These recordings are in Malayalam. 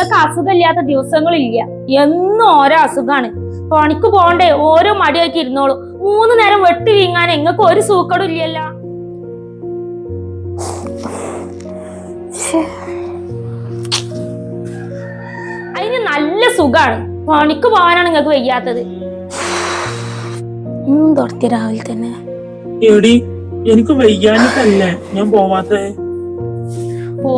നിങ്ങൾക്ക് അസുഖമില്ലാത്ത ദിവസങ്ങളില്ല. എന്നും ഓരോ അസുഖമാണ് പണിക്ക് പോണ്ടേ ഓരോ മടിയായിട്ട് ഇരുന്നോളൂ. മൂന്ന് നേരം വെട്ടി വീങ്ങാൻ നിങ്ങൾക്ക് ഒരു സൂക്കടും ഇല്ലല്ലോ. അതിന് നല്ല സുഖാണ്. പണിക്ക് പോകാനാണ് നിങ്ങൾക്ക് വയ്യാത്തത്. തുറത്തി രാവിലെ തന്നെ? എടി എനിക്ക് വയ്യാനിട്ടല്ലേ ഞാൻ പോവാത്തേ? ഓ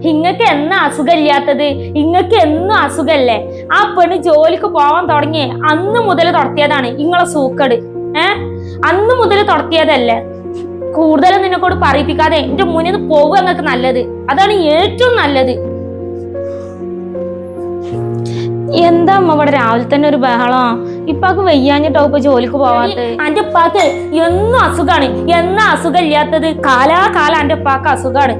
ഇങ്ങക്ക് എന്നാ അസുഖമില്ലാത്തത്? ഇങ്ങക്ക് എന്നും അസുഖല്ലേ ആ പെണ്ണ് ജോലിക്ക് പോവാൻ തുടങ്ങിയേ അന്ന് മുതൽ തുടത്തിയതാണ് ഇങ്ങളെ സൂക്കട്. ഏ? അന്ന് മുതൽ തുടത്തിയതല്ലേ കൂടുതലും നിന്നെക്കോട് പറയിപ്പിക്കാതെ എന്റെ മുന്നിൽ നിന്ന് പോവുക നിങ്ങൾക്ക് നല്ലത്. അതാണ് ഏറ്റവും നല്ലത്. എന്താ അമ്മ ഇവിടെ രാവിലെ തന്നെ ഒരു ബഹളം? ഇപ്പാക്ക് വയ്യാഞ്ഞിട്ടോ ഇപ്പൊ ജോലിക്ക് പോവാത്തത് അന്റെ ഉപ്പാക്ക് എന്നും അസുഖാണ് എന്നാ അസുഖം ഇല്ലാത്തത് കാലാകാലം അന്റെ ഉപ്പാക്ക് അസുഖാണ്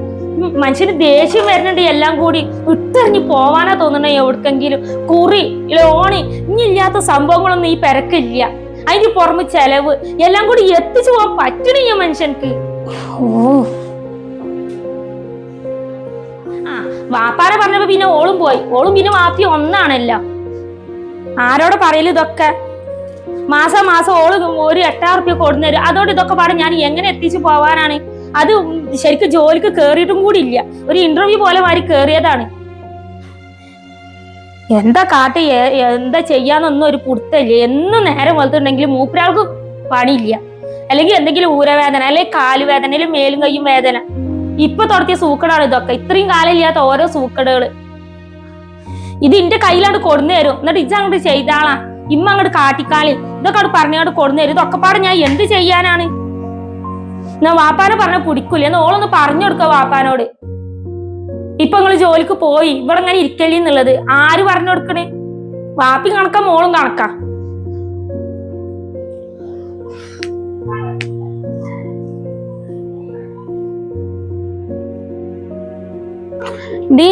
മനുഷ്യന് ദേഷ്യം വരുന്നുണ്ട് എല്ലാം കൂടി. ഇട്ടെറിഞ്ഞ് പോവാനാ തോന്നണ എവിടക്കെങ്കിലും. കുറി ലോണി ഇനി ഇല്ലാത്ത സംഭവങ്ങളൊന്നും ഈ പെരക്കില്ല. അതിന് പുറമെ ചെലവ്. എല്ലാം കൂടി എത്തിച്ചു പോവാൻ പറ്റണ മനുഷ്യൻക്ക്. ഓ ആ വാപ്പാരെ പറഞ്ഞപ്പോ പിന്നെ ഓളും പോയി. ഓളും പിന്നെ വാപ്പി ഒന്നാണല്ലോ. ആരോട് പറയൽ ഇതൊക്കെ? മാസം മാസം ഓൾ ഒരു എട്ടായിരം റുപ്യ കൊടുന്നേരും. അതോട് ഇതൊക്കെ പാടെ ഞാൻ എങ്ങനെ എത്തിച്ചു പോവാനാണ്? അത് ശരിക്കും ജോലിക്ക് കേറിയിട്ടും കൂടി ഇല്ല. ഒരു ഇന്റർവ്യൂ പോലെ മാറി കേറിയതാണ്. എന്താ കാട്ടി എന്താ ചെയ്യാന്നൊന്നും ഒരു പുടുത്തല്ല എന്നും നേരം വളർത്തുണ്ടെങ്കിൽ മൂപ്പരാൾക്ക് പണിയില്ല. അല്ലെങ്കിൽ എന്തെങ്കിലും ഊരവേദന അല്ലെങ്കിൽ കാലുവേദന അല്ലെങ്കിൽ മേലും കയ്യും വേദന. ഇപ്പൊ തുടത്തിയ സൂക്കടാണ് ഇതൊക്കെ. ഇത്രയും കാലം ഇല്ലാത്ത ഓരോ സൂക്കടുകൾ. ഇത് ഇന്റെ കയ്യിലാണ് കൊടുന്നു തരും. എന്നിട്ട് ഇജ് അങ്ങോട്ട് ചെയ്താളാ. ഇമ്മ അങ്ങോട്ട് കാട്ടിക്കാളി. ഇതൊക്കെ അങ്ങോട്ട് പറഞ്ഞങ്ങോട്ട് കൊടുന്നു തരും. ഇതൊക്കെ പാടെ ഞാൻ എന്ത് ചെയ്യാനാണ്? എന്നാ വാപ്പാനെ പറഞ്ഞ പിടിക്കൂല? എന്നാ ഓളൊന്ന് പറഞ്ഞു കൊടുക്ക വാപ്പാനോട്. ഇപ്പൊ നിങ്ങൾ ജോലിക്ക് പോയി ഇവിടെ ഇങ്ങനെ ഇരിക്കലി എന്നുള്ളത്. ആര് പറഞ്ഞു കൊടുക്കണേ? വാപ്പി കണക്ക മോളും കണക്ക. ഡി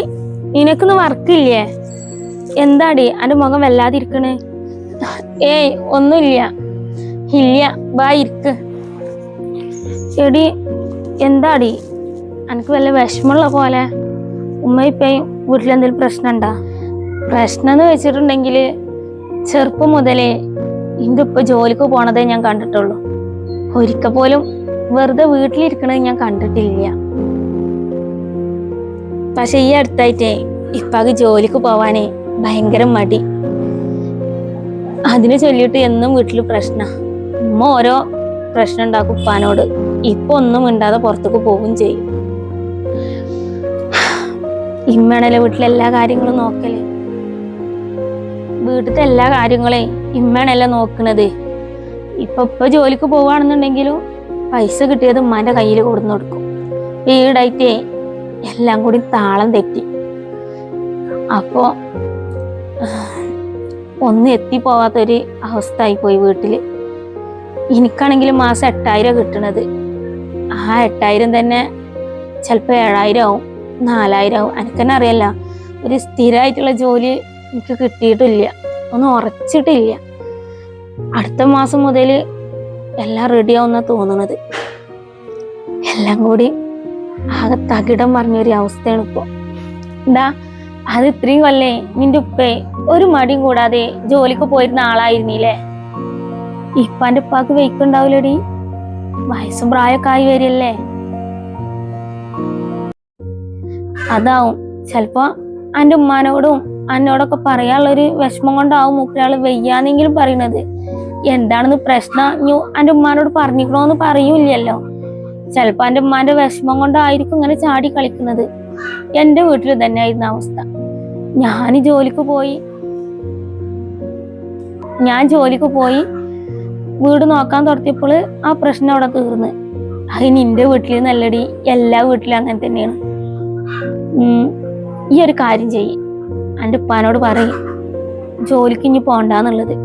നിനക്കൊന്ന് വർക്കില്ലേ? എന്താടി അന്റെ മുഖം വല്ലാതിരിക്കണേ? ഏയ് ഒന്നുമില്ല. ഇല്ല ബാ ഇരിക്ക്. എടി എന്താടി? എനിക്ക് വല്ല വിഷമമുള്ള പോലെ? ഉമ്മ ഇപ്പയും വീട്ടിലെന്തെങ്കിലും പ്രശ്നം ഉണ്ടാ പ്രശ്നം എന്ന് വെച്ചിട്ടുണ്ടെങ്കിൽ ചെറുപ്പം മുതലേ എന്റെ ഉപ്പ ജോലിക്ക് പോണതേ ഞാൻ കണ്ടിട്ടുള്ളൂ. ഒരിക്കൽ പോലും വെറുതെ വീട്ടിലിരിക്കണത് ഞാൻ കണ്ടിട്ടില്ല. പക്ഷെ ഈ അടുത്തായിട്ടേ ഇപ്പാക്ക് ജോലിക്ക് പോവാനേ ഭയങ്കര മടി. അതിനെ ചൊല്ലിയിട്ട് എന്നും വീട്ടിൽ പ്രശ്ന. ഉമ്മ ഓരോ പ്രശ്നം ഉണ്ടാക്കും ഉപ്പാനോട്. ഇപ്പൊ ഒന്നും മിണ്ടാതെ പുറത്തേക്ക് പോവുകയും ചെയ്യും. ഇമ്മയാണല്ലോ വീട്ടിലെ എല്ലാ കാര്യങ്ങളും നോക്കൽ? വീട്ടിലത്തെ എല്ലാ കാര്യങ്ങളെയും ഇമ്മയാണല്ലോ നോക്കണത്? ഇപ്പൊ ഇപ്പൊ ജോലിക്ക് പോവാണെന്നുണ്ടെങ്കിലും പൈസ കിട്ടിയത് ഉമ്മാന്റെ കയ്യിൽ കൊടുന്നു കൊടുക്കും. ഈടായിട്ടേ എല്ലാം കൂടി താളം തെറ്റി. അപ്പോ ഒന്നും എത്തിപ്പോവാത്തൊരു അവസ്ഥ ആയിപ്പോയി വീട്ടിൽ. എനിക്കാണെങ്കിൽ മാസം എട്ടായിരം കിട്ടണത്. ആ എട്ടായിരം തന്നെ. ചിലപ്പോൾ ഏഴായിരം ആവും നാലായിരം ആവും എനിക്കെന്നെ അറിയല്ല ഒരു സ്ഥിരമായിട്ടുള്ള ജോലി എനിക്ക് കിട്ടിയിട്ടില്ല. ഒന്നും ഉറച്ചിട്ടില്ല. അടുത്ത മാസം മുതൽ എല്ലാം റെഡിയാവുന്ന തോന്നുന്നത് എല്ലാം കൂടി ആകെ തകിടം പറഞ്ഞൊരു അവസ്ഥയാണ് ഇപ്പോൾ എന്താ അത് ഇത്രയും കൊല്ലേ നിന്റെ ഉപ്പേ ഒരു മടിയും കൂടാതെ ജോലിക്ക് പോയിരുന്ന ആളായിരുന്നില്ലേ? ഇപ്പാന്റെ ഉപ്പാക്ക് വെയ്ക്കുണ്ടാവില്ലടി വയസ്സും പ്രായമൊക്കെ ആയി വരില്ലേ? അതാവും. ചെലപ്പോ അന്റെ ഉമ്മാനോടും അന്നോടൊക്കെ പറയാനുള്ളൊരു വിഷമം കൊണ്ടാവും മൂപ്പരാൾ വെയ്യാന്നെങ്കിലും പറയണത്. എന്താണെന്ന് പ്രശ്നം അന്റെ ഉമ്മാനോട് പറഞ്ഞിക്കണോന്ന് പറയൂല്ലല്ലോ. ചിലപ്പോ അന്റെ ഉമ്മാന്റെ വിഷമം കൊണ്ടായിരിക്കും ഇങ്ങനെ ചാടി കളിക്കുന്നത്. എന്റെ വീട്ടിൽ തന്നെയായിരുന്നു അവസ്ഥ. ഞാൻ ജോലിക്ക് പോയി. ഞാൻ ജോലിക്ക് പോയി. വീട് നോക്കാൻ തുടങ്ങിയപ്പോൾ ആ പ്രശ്നം അവിടെ തീർന്ന് അത് നിന്റെ വീട്ടിൽ നല്ലടി എല്ലാ വീട്ടിലും അങ്ങനെ തന്നെയാണ്. ഈ ഒരു കാര്യം ചെയ്യ്. എന്റെ ഉപ്പാനോട് പറയും ജോലിക്ക് ഇനി പോണ്ടാന്നുള്ളത്.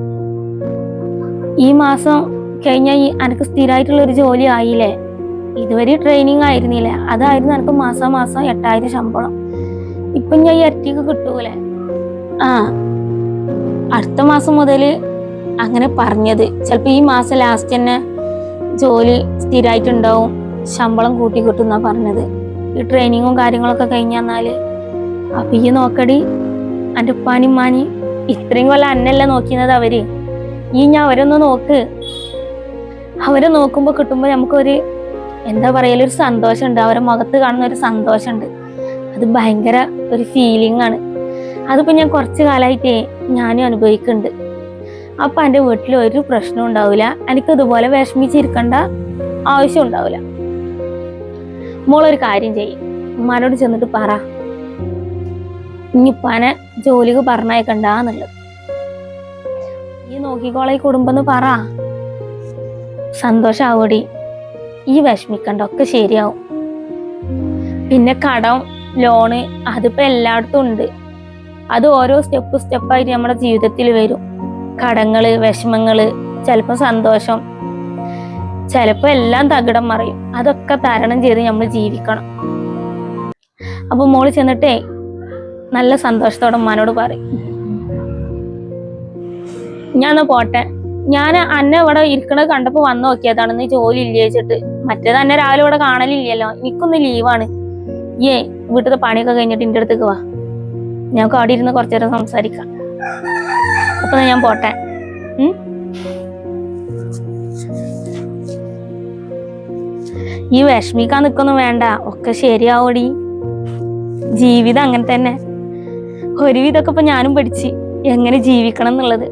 ഈ മാസം കഴിഞ്ഞാൽ എനിക്ക് സ്ഥിരമായിട്ടുള്ള ഒരു ജോലി ആയില്ലേ? ഇതുവരെ ട്രെയിനിങ് ആയിരുന്നില്ലേ? അതായിരുന്നു എനിക്ക് മാസം മാസം എട്ടായിരം ശമ്പളം. ഇപ്പം ഞാൻ ഈ ഇരട്ടിക്ക് കിട്ടൂലേ? ആ അടുത്ത മാസം മുതൽ അങ്ങനെ പറഞ്ഞത്. ചിലപ്പോൾ ഈ മാസം ലാസ്റ്റ് തന്നെ ജോലി സ്ഥിരമായിട്ടുണ്ടാവും ശമ്പളം കൂട്ടി കിട്ടും എന്നാ പറഞ്ഞത്. ഈ ട്രെയിനിങ്ങും കാര്യങ്ങളൊക്കെ കഴിഞ്ഞാൽ അപ്പൊ ഈ നോക്കടി എന്റെ ഉപ്പാനും മാനി ഇത്രയും കൊല്ലം അന്നല്ല നോക്കിയത് അവർ. ഈ ഞാൻ അവരൊന്ന് നോക്ക്. അവരെ നോക്കുമ്പോ കിട്ടുമ്പോൾ നമുക്കൊരു എന്താ പറയല ഒരു സന്തോഷമുണ്ട്. അവരെ മുഖത്ത് കാണുന്ന ഒരു സന്തോഷമുണ്ട്. അത് ഭയങ്കര ഒരു ഫീലിംഗ് ആണ്. അതിപ്പോ ഞാൻ കുറച്ച് കാലമായിട്ടേ ഞാനും അനുഭവിക്കുന്നുണ്ട്. അപ്പൊ എന്റെ വീട്ടിൽ ഒരു പ്രശ്നം ഉണ്ടാവില്ല എനിക്ക് ഇതുപോലെ വിഷമിച്ചിരിക്കേണ്ട ആവശ്യം ഉണ്ടാവില്ല മോളൊരു കാര്യം ചെയ്യും. ഉമ്മാനോട് ചെന്നിട്ട് പറ. ഇനിപ്പനെ ജോലിക്ക് പറഞ്ഞയക്കണ്ടെന്നുള്ളത് ഈ നോക്കിക്കോളെ ഈ കുടുംബം എന്ന് പറ. സന്തോഷാവടി. ഈ വിഷമിക്കണ്ട ഒക്കെ ശരിയാവും. പിന്നെ കടം ലോണ് അതിപ്പോ എല്ലായിടത്തും ഉണ്ട്. അത് ഓരോ സ്റ്റെപ്പ് സ്റ്റെപ്പായിട്ട് നമ്മുടെ ജീവിതത്തിൽ വരും. കടങ്ങൾ വിഷമങ്ങൾ ചിലപ്പോൾ സന്തോഷം. ചിലപ്പോൾ എല്ലാം തകിടം മറിയും. അതൊക്കെ തരണം ചെയ്ത് നമ്മൾ ജീവിക്കണം. അപ്പൊ മോൾ ചെന്നിട്ടേ നല്ല സന്തോഷത്തോടെ ഉമ്മാനോട് പറയും. ഞാൻ പോട്ടെ. ഞാൻ അന്നെ ഇവിടെ ഇരിക്കണത് കണ്ടപ്പോ വന്ന് നോക്കിയതാണ്. നീ ജോലി ഇല്ലേ വെച്ചിട്ട് മറ്റേത് അന്നെ രാവിലെ ഇവിടെ കാണലില്ലല്ലോ. എനിക്കൊന്ന് ലീവാണ്. ഏ വീട്ടിലത്തെ പണിയൊക്കെ കഴിഞ്ഞിട്ട് എന്റെ അടുത്തേക്ക് വാ. ഞങ്ങൾക്ക് അവിടെ ഇരുന്ന് കുറച്ചേരം സംസാരിക്കാം. അപ്പൊ ഞാൻ പോട്ടെ. ഈ വിഷമിക്കാൻ നിക്കൊന്നും വേണ്ട. ഒക്കെ ശരിയാവോടി. ജീവിതം അങ്ങനെ തന്നെ. ഒരുവിധമൊക്കെ ഇപ്പൊ ഞാനും പഠിച്ച്. എങ്ങനെ ജീവിക്കണം എന്നുള്ളത്.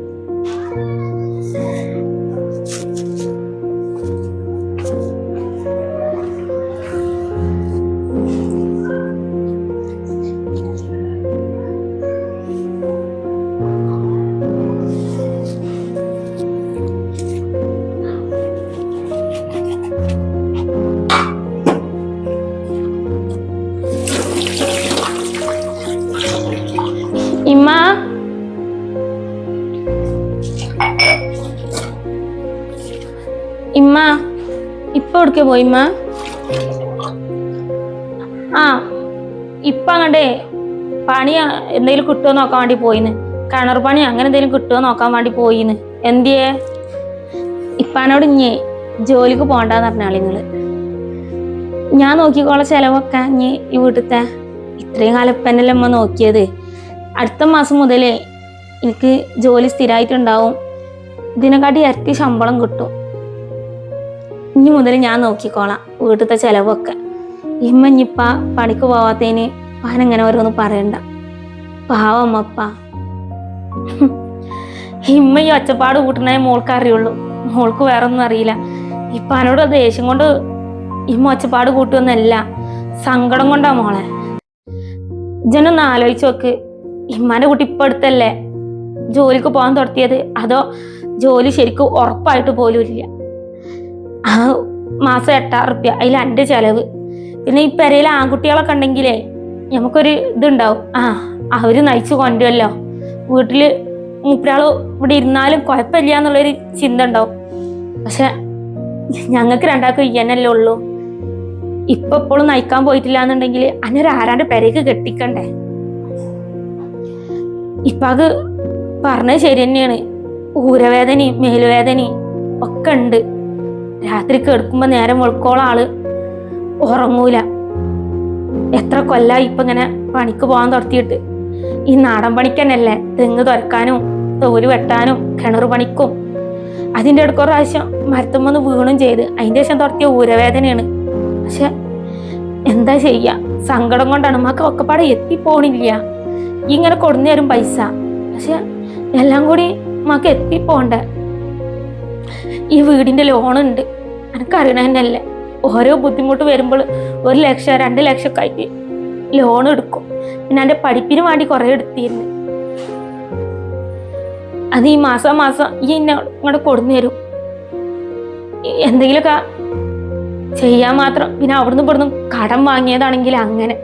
ഇമ്മ ഇപ്പൊ എവിടേക്ക് പോയി ഇമ്മ? ആ ഇപ്പൊ അങ്ങടെ പണി എന്തെങ്കിലും കിട്ടുമോ നോക്കാൻ വേണ്ടി പോയിന്ന് കിണർ പണി അങ്ങനെ എന്തെങ്കിലും കിട്ടുമോ നോക്കാൻ വേണ്ടി പോയിന്ന് എന്തിയേ? ഇപ്പാനോട് ഇഞ്ഞേ ജോലിക്ക് പോണ്ടെന്ന് പറഞ്ഞാൾ നിങ്ങൾ ഞാൻ നോക്കിക്കോളെ ചെലവൊക്കെ ഇനി ഈ വീട്ടിലത്തെ. ഇത്രയും കാലം ഇപ്പന്നല്ലേ അമ്മ നോക്കിയത്. അടുത്ത മാസം മുതലേ എനിക്ക് ജോലി സ്ഥിരമായിട്ടുണ്ടാവും ഇതിനെക്കാട്ടി ഇരട്ടി ശമ്പളം കിട്ടും. ഇനി മുതൽ ഞാൻ നോക്കിക്കോളാം വീട്ടിലത്തെ ചെലവൊക്കെ. ഇമ്മ ഇനിപ്പ പണിക്ക് പോവാത്തതിന് പാനെങ്ങനെ ഓരോന്ന് പറയണ്ട. പാവമ്മപ്പ ഇമ്മ ഈ ഒച്ചപ്പാട് കൂട്ടണേ മോൾക്ക് അറിയുള്ളൂ. മോൾക്ക് വേറെ ഒന്നും അറിയില്ല ഇപ്പാനോട് ദേഷ്യം കൊണ്ട് ഇമ്മ ഒച്ചപ്പാട് കൂട്ടുമെന്നല്ല സങ്കടം കൊണ്ടാ മോളെ. ജനൊന്ന് ആലോചിച്ച് നോക്ക്. ഇമ്മാന്റെ കുട്ടി ഇപ്പൊ അടുത്തല്ലേ? ജോലിക്ക് പോകാൻ തുടത്തിയത്? അതോ ജോലി ശരിക്കും ഉറപ്പായിട്ട് പോലും ഇല്ല? മാസം എട്ടായിരം റുപ്യ. അതിൽ എന്റെ ചിലവ്. പിന്നെ ഈ പെരയിൽ ആൺകുട്ടികളൊക്കെ ഉണ്ടെങ്കിലേ നമുക്കൊരു ഇതുണ്ടാവും. ആ അവർ നയിച്ചു കൊണ്ടുവല്ലോ. വീട്ടിൽ മൂപ്പരാൾ ഇവിടെ ഇരുന്നാലും കുഴപ്പമില്ല എന്നുള്ളൊരു ചിന്ത ഉണ്ടാവും. പക്ഷെ ഞങ്ങൾക്ക് രണ്ടാൾക്കും ഇയ്യനല്ലേ ഉള്ളൂ. ഇപ്പൊ എപ്പോഴും നയിക്കാൻ പോയിട്ടില്ല എന്നുണ്ടെങ്കിൽ അന്നൊരു ആരാണ്ട് പെരയ്ക്ക് കെട്ടിക്കണ്ടേ? ഇപ്പൊ അത് പറഞ്ഞത് ശരി തന്നെയാണ്. ഊരവേദനയും മേലുവേദനയും ഒക്കെ ഉണ്ട്. രാത്രി കേൾക്കുമ്പോ നേരം വെളുക്കോളം ആൾ ഉറങ്ങൂല. എത്ര കൊല്ലായി ഇപ്പൊ ഇങ്ങനെ പണിക്ക് പോകാൻ തുടത്തിയിട്ട്. ഈ നാടൻ പണിക്ക് തന്നെയല്ലേ തെങ്ങ് തുരക്കാനും തോൽ വെട്ടാനും കിണർ പണിക്കും. അതിന്റെ ഇടയ്ക്ക് ഒരു പ്രാവശ്യം മരത്തുമ്പോന്ന് വീണും ചെയ്ത്. അതിന്റെ ശേഷം തുടത്തിയ ഊരവേദനയാണ്. പക്ഷെ എന്താ ചെയ്യ? സങ്കടം കൊണ്ടാണ്. മക്ക ഒക്കെപ്പാടെ എത്തിപ്പോണില്ല ഇങ്ങനെ കൊടുന്നു തരും പൈസ. പക്ഷെ എല്ലാം കൂടി മക്ക എത്തിപ്പോണ്ടേ ഈ വീടിന്റെ ലോൺ ഉണ്ട്. എനിക്കറിയണ തന്നെയല്ലേ? ഓരോ ബുദ്ധിമുട്ട് വരുമ്പോൾ ഒരു ലക്ഷം രണ്ട് ലക്ഷം ഒക്കെ ആയിട്ട് ലോൺ എടുക്കും. പിന്നെ എന്റെ പഠിപ്പിന് വേണ്ടി കുറേ എടുത്തിരുന്നു. അത് ഈ മാസം മാസം ഈ എന്നെ ഇങ്ങോട്ട് കൊടുന്നു തരും. എന്തെങ്കിലുമൊക്കെ ചെയ്യാൻ മാത്രം. പിന്നെ അവിടുന്ന് ഇവിടുന്ന് കടം വാങ്ങിയതാണെങ്കിൽ അങ്ങനെ.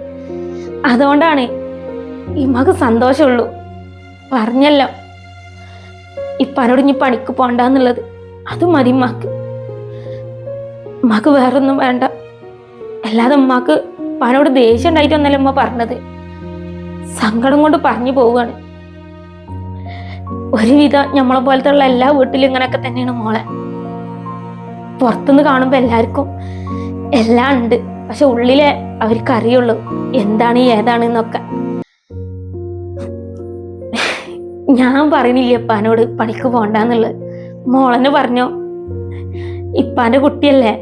അതുകൊണ്ടാണ് ഈ മക്ക് സന്തോഷമുള്ളൂ. പറഞ്ഞല്ലോ. ഇപ്പനോട് ഇനി പണിക്ക് പോണ്ടെന്നുള്ളത് അത് മതി ഉമ്മാക്ക് ഉമ്മാക്ക് വേറൊന്നും വേണ്ട. അല്ലാതെ ഉമ്മാക്ക് ഉപ്പാനോട് ദേഷ്യം ഉണ്ടായിട്ടൊന്നല്ല ഉമ്മ പറഞ്ഞത്. സങ്കടം കൊണ്ട് പറഞ്ഞു പോവുകയാണ്. ഒരുവിധം നമ്മളെ പോലത്തെ ഉള്ള എല്ലാ വീട്ടിലും ഇങ്ങനെയൊക്കെ തന്നെയാണ് മോളെ. പുറത്തുനിന്ന് കാണുമ്പോ എല്ലാവർക്കും എല്ലാം ഉണ്ട്. പക്ഷെ ഉള്ളിലെ അവർക്ക് അറിയുള്ളൂ എന്താണ് ഏതാണ് എന്നൊക്കെ. ഞാൻ പറയണില്ല അപ്പനോട് പണിക്ക് പോണ്ടെന്നുള്ളത് മോളെന്നെ പറഞ്ഞു. ഇപ്പാന്റെ കുട്ടിയല്ലേ?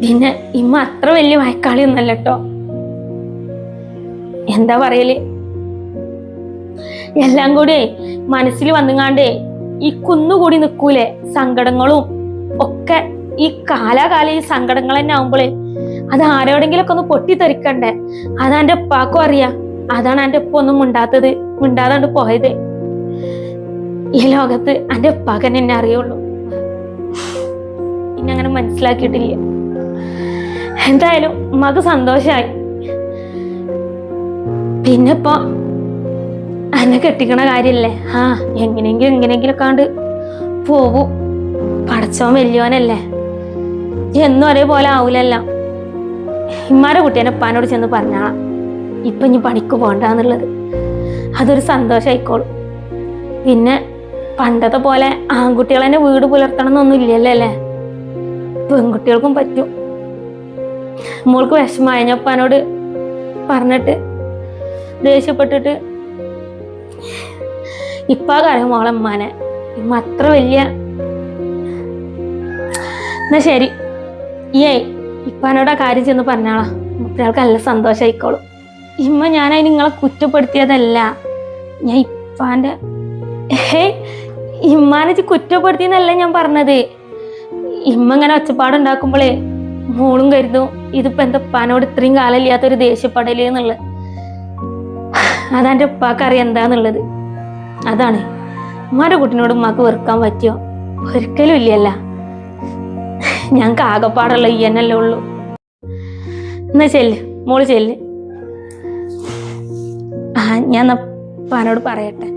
പിന്നെ ഇമ്മ അത്ര വലിയ വയക്കാളി ഒന്നല്ല കേട്ടോ. എന്താ പറയൽ? എല്ലാം കൂടെ മനസ്സിൽ വന്നുങ്ങാണ്ടേ ഈ കുന്നുകൂടി നിൽക്കൂലേ സങ്കടങ്ങളും ഒക്കെ. ഈ കാലാകാല ഈ സങ്കടങ്ങൾ തന്നെ ആവുമ്പോളേ അത് ആരോടെങ്കിലൊക്കെ ഒന്ന് പൊട്ടിത്തെറിക്കണ്ടേ? അതാ എന്റെ ഉപ്പാക്കും അറിയാം. അതാണ് എന്റെ ഉപ്പ ഒന്നും മിണ്ടാത്തത്. മിണ്ടാതാണ്ട് പോയത്. ഈ ലോകത്ത് എന്റെ ഉപ്പാക്കന്നെ എന്നെ അറിയുള്ളൂ. ഇനി അങ്ങനെ മനസ്സിലാക്കിയിട്ടില്ല. എന്തായാലും ഉമ്മക്ക് സന്തോഷായി. പിന്നെ ഇപ്പൊ എന്നെ കെട്ടിക്കണ കാര്യല്ലേ? ആ എങ്ങനെയെങ്കിലും എങ്ങനെയെങ്കിലും കാണ്ട് പോവും. പടച്ചോൻ വലിയോനല്ലേ. എന്നും ഒരേപോലെ ആവൂലല്ല. ഇമ്മാരെ കുട്ടിയനെ ഉപ്പാനോട് ചെന്ന് പറഞ്ഞാളാം. ഇപ്പൊ ഇനി പണിക്ക് പോകണ്ടെന്നുള്ളത്. അതൊരു സന്തോഷമായിക്കോളും പിന്നെ പണ്ടത്തെ പോലെ ആൺകുട്ടികളെന്നെ വീട് പുലർത്തണം എന്നൊന്നും ഇല്ലല്ലോ അല്ലേ? പെൺകുട്ടികൾക്കും പറ്റും. മോൾക്ക് വിഷമായ ഞാൻ പറഞ്ഞിട്ട് ദേഷ്യപ്പെട്ടിട്ട് ഇപ്പാ കാര്യം മോളെ അമ്മാനെ ഇമ്മ അത്ര വലിയ എന്നാ ശരി. ഈ ഇപ്പാനോട് ആ കാര്യം ചെന്ന് പറഞ്ഞാളാ. കുട്ടികൾക്ക് നല്ല സന്തോഷമായിക്കോളും ഇമ്മ ഞാൻ ഞാനതിന് നിങ്ങളെ കുറ്റപ്പെടുത്തിയതല്ല. ഞാൻ ഇപ്പാന്റെ ഹേ ഇമ്മാനെ കുറ്റപ്പെടുത്തി കുറ്റപ്പെടുത്തിയെന്നല്ല ഞാൻ പറഞ്ഞത്. ഇമ്മ ഇങ്ങനെ ഒച്ചപ്പാടുണ്ടാക്കുമ്പോഴേ മോളും കരുതും ഇതിപ്പോ എന്താ ഉപ്പാനോട് ഇത്രയും കാലം ഇല്ലാത്തൊരു ദേഷ്യപ്പെടൽ എന്നുള്ളത്. അതാന്റെ ഉപ്പാക്ക് അറിയാം എന്താന്നുള്ളത്. അതാണ്. ഉമ്മാന്റെ കുട്ടിനോട് ഉമ്മാക്ക് വെറുക്കാൻ പറ്റിയോ? ഒരിക്കലും ഇല്ലല്ല ഞങ്ങൾക്ക് ആകെപ്പാടുള്ള ഈ എന്നല്ലേ ഉള്ളൂ. എന്നാ ചെല്ല് മോൾ ചെല്ല്. ഞാൻ പാനോട് പറയട്ടെ.